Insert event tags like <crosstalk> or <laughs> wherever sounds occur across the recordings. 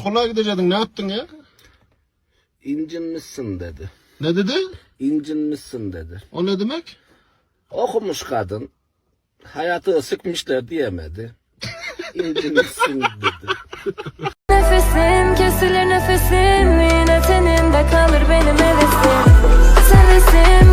psikoloğa gidecektin ne yaptın ya? İncinmişsin dedi. Ne dedi? İncinmişsin dedi. O ne demek? Okumuş kadın. Hayatı sıkmışlar diyemedi. İncinmişsin <laughs> dedi. Nefesim kesilir nefesim Yine teninde kalır benim hevesim sevesim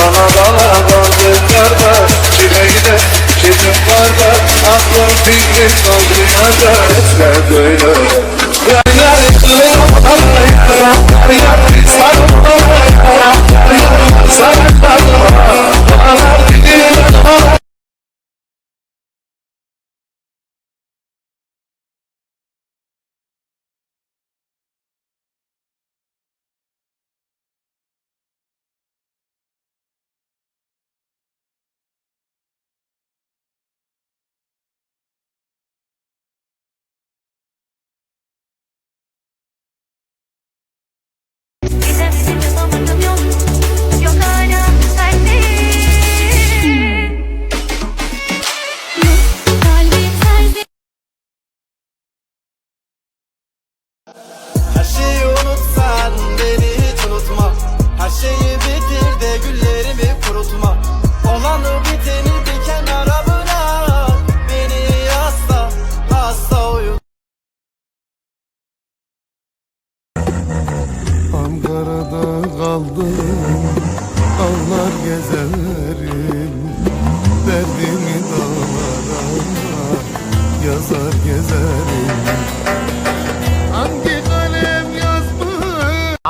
Bana bana bazılar var Çileyi de çizim var da Aklım fikrim kaldırmaca Etler böyle Is that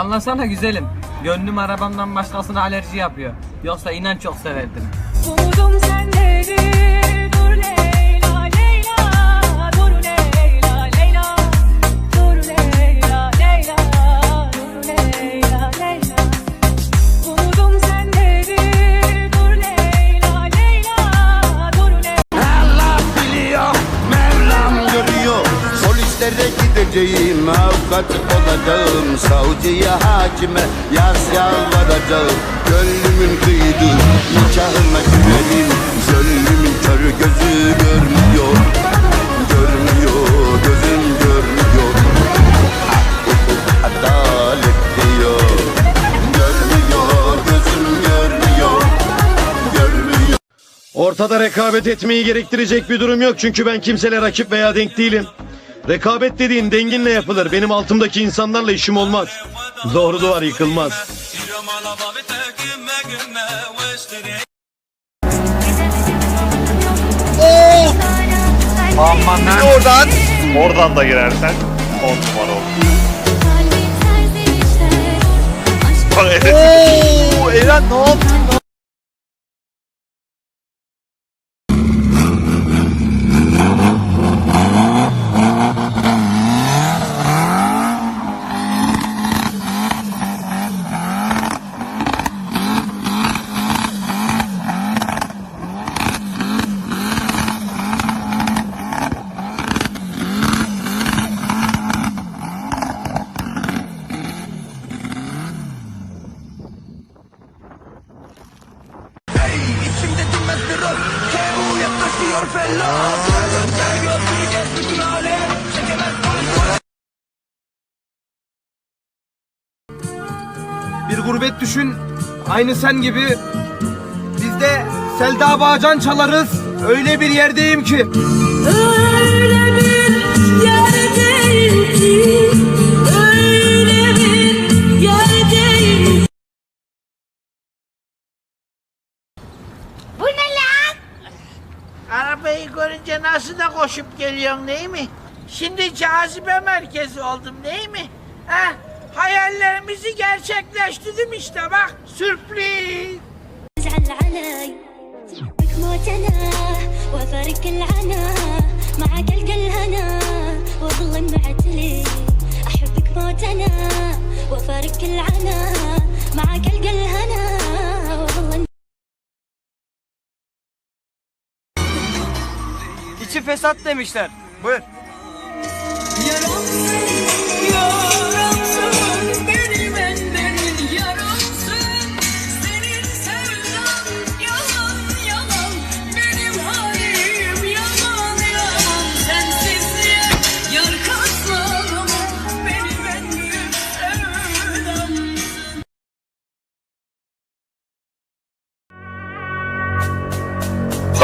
Anlasana güzelim. Gönlüm arabamdan başkasına alerji yapıyor. Yoksa inan çok severdim. Umudum sendedir Dur Leyla Leyla Dur Leyla Leyla Dur Leyla Leyla Dur Leyla Leyla Umudum sendedir Dur Leyla Leyla Dur Leyla biliyor Mevlam görüyor Polislere gideceğim Avukat olacağım Savcıya hakime Yaz yalvaracağım Gönlümün kıydı Nikahıma güvenim Gönlümün körü gözü görmüyor Görmüyor Gözüm görmüyor. Adalet Ortada rekabet etmeyi gerektirecek bir durum yok. Çünkü ben kimseyle rakip veya denk değilim. Rekabet dediğin denginle yapılır. Benim altımdaki insanlarla işim olmaz. Doğru duvar yıkılmaz. Aman Oradan. Oradan da girersen 10 numara olur. Bak. Oo Eren ne yaptın lan? Bir gurbet düşün, aynı sen gibi. Biz de Selda Bağcan çalarız. Öyle bir yerdeyim ki. Öyle bir yerdeyim koşup geliyorsun değil mi? Şimdi cazibe merkezi oldum değil mi? Heh, hayallerimizi gerçekleştirdim işte bak sürpriz. تزعل علي بك موت انا وافارق العنا معك القى الهنا واظل معتلي احبك موت انا وافارق العنا معك القى الهنا fesat demişler. Buyur.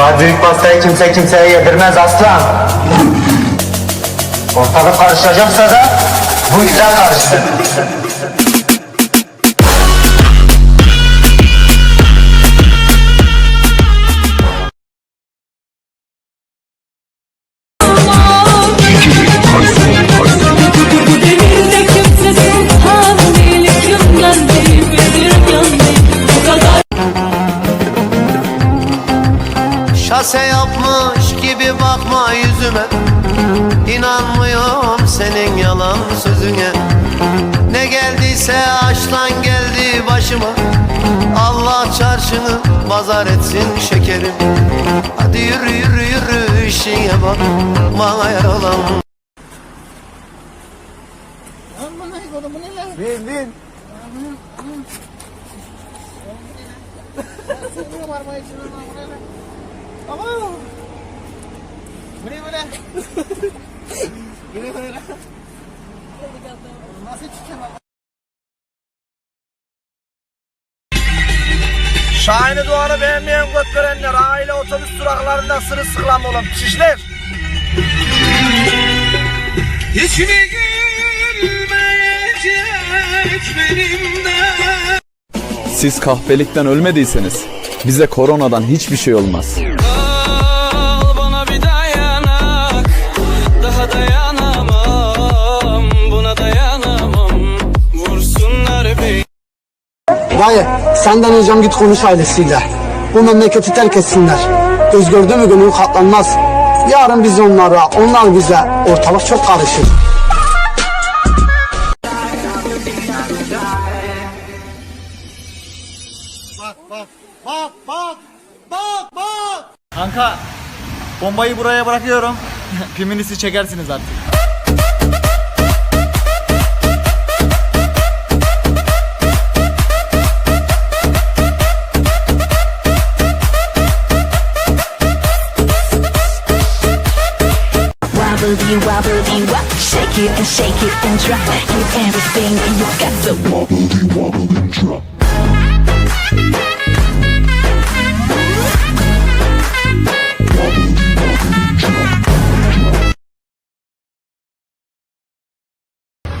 Daha büyük pastayı kimse kimseye yedirmez aslan. Ortalık karışacaksa da bu güzel karışsın. Şase yapmış gibi bakma yüzüme. İnanmıyorum senin yalan sözüne. Ne geldiyse aşktan geldi başıma. Allah çarşını pazar etsin şekerim. Hadi yürü yürü yürü işine bak. Bana yaralan. Bin bin Şahin'i Doğan'ı beğenmeyen götverenler aile otobüs duraklarında sırılsıklam olun. Şişler. Hiç mi gülmeyecek benim de Siz kahpelikten ölmediyseniz bize koronadan hiçbir şey olmaz. Dayı senden ricam git konuş ailesiyle. Bu memleketi terk etsinler. Göz gördü mü gönül katlanmaz. Yarın biz onlara, onlar bize. Ortalık çok karışır. Kanka bombayı buraya bırakıyorum. <laughs> Piminisi çekersiniz artık. Wobbly wobbly wop Shake it and shake it and drop. Give everything you got. To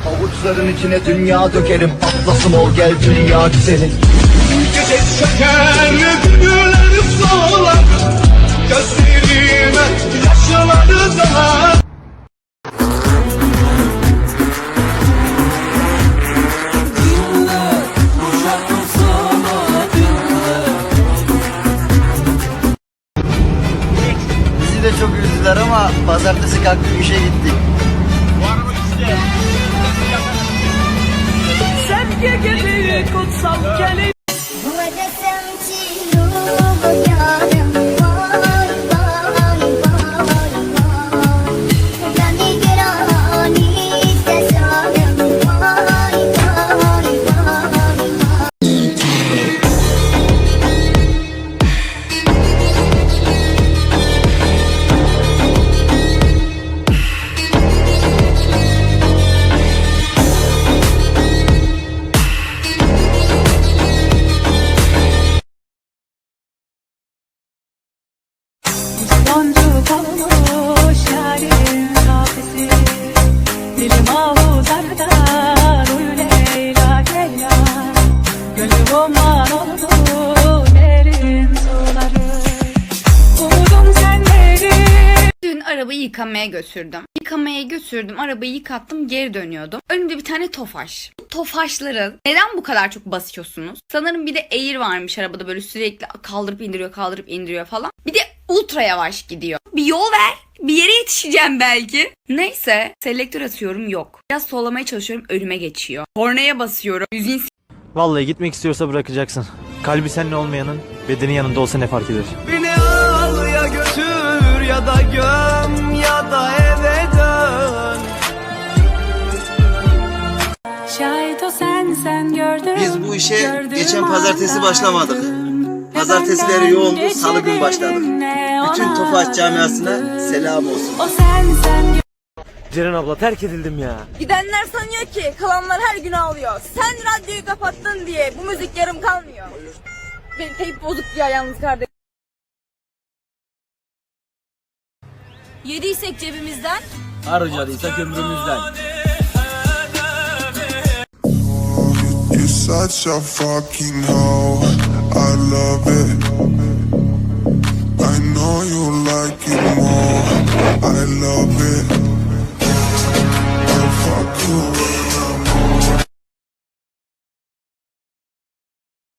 Avuçların içine dünya dökerim. Atlasım ol gel dünya güzelim. Gece çöker güller solar Gözlerime yaşları da üzdüler ama Pazartesi kalktık işe gittik. Boncuk arabayı yıkamaya götürdüm. Yıkamaya götürdüm, arabayı yıkattım, geri dönüyordum. Önümde bir tane tofaş. Bu tofaşları neden bu kadar çok basıyorsunuz? Sanırım bir de Air varmış arabada böyle sürekli kaldırıp indiriyor, kaldırıp indiriyor falan. Bir de ultra yavaş gidiyor. Bir yol ver. Bir yere yetişeceğim belki. Neyse, selektör atıyorum yok. Biraz sollamaya çalışıyorum önüme geçiyor. Kornaya basıyorum. Yüzün Vallahi gitmek istiyorsa bırakacaksın. Kalbi seninle olmayanın bedeni yanında olsa ne fark eder? Beni al ya götür ya da göm işe geçen pazartesi başlamadık. Pazartesileri yoğundu, salı günü başladık. Bütün Tofaş camiasına selam olsun. Ceren abla terk edildim ya. Gidenler sanıyor ki kalanlar her gün ağlıyor. Sen radyoyu kapattın diye bu müzik yarım kalmıyor. Benim teyp bozuk ya yalnız kardeşim. Yediysek cebimizden. Harcadıysak ömrümüzden. Such a fucking hoe. I love it. I know you like it more. I love it. I'll fuck you